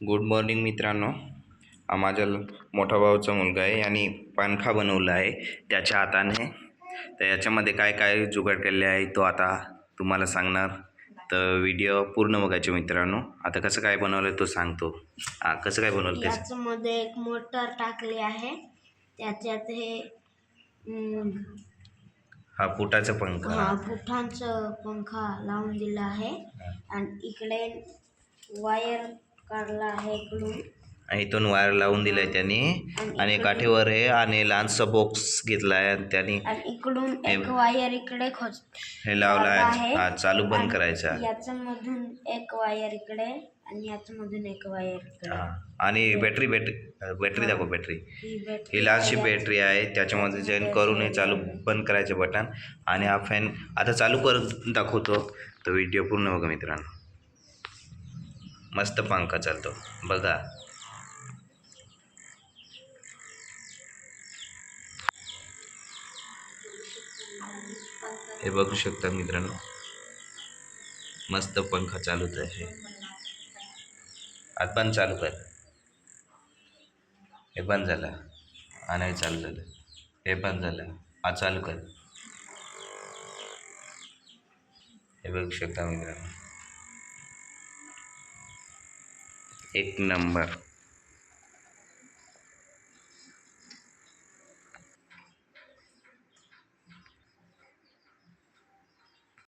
Good morning मित्रांनो. हा माझ्या मोठा भाऊचा मुलगा आहे आणि पंखा बनवला आहे. त्याच्या हाताने. तर याच्यामध्ये काय काय जुगाड केले आहे तो आता तुम्हाला सांगणार. तर व्हिडिओ पूर्ण बघायचे मित्रांनो. आता कसं काय बनवलं तो सांगतो. हा कसं काय बनवलं त्याचं याच्यामध्ये एक मोटर टाकली आहे. त्याच्यात हे हा फुटाचा पंखा. हा पुठांचं पंखा लावून दिला आहे. आणि इकडे वायर काढला आहे इकडून. आणि इथून वायर लावून दिलाय त्यांनी. आणि काठीवर आहे आणि लहानसा बॉक्स घेतला आहे आणि त्यांनी आणि इकडून एक वायर इकडे खोच हे लावला आहे. आहे. हा चालू बंद करायचा. याच्यामधून एक वायर इकडे आणि याच्यामधून एक वायर इकडे. हा. आणि बॅटरी बॅटरी बॅटरी दाखव बॅटरी ही बॅटरी ही लहानशी बॅटरी आहे. त्याच्यामध्ये जॉईन करून हे चालू बंद करायचे बटन आणि हा फॅन आता चालू करून दाखवतो. तो व्हिडिओ पूर्ण बघा मित्रांनो. मस्त पंखा चालतो. बघा. हे बघू शकता मित्रांनो. मस्त पंखा चालूच आहे. आज पण चालू कर. हे बंद झालं. हा नाही चालू झालं. हे बंद झालं. हा चालू कर. हे बघू शकता मित्रांनो. एक नंबर.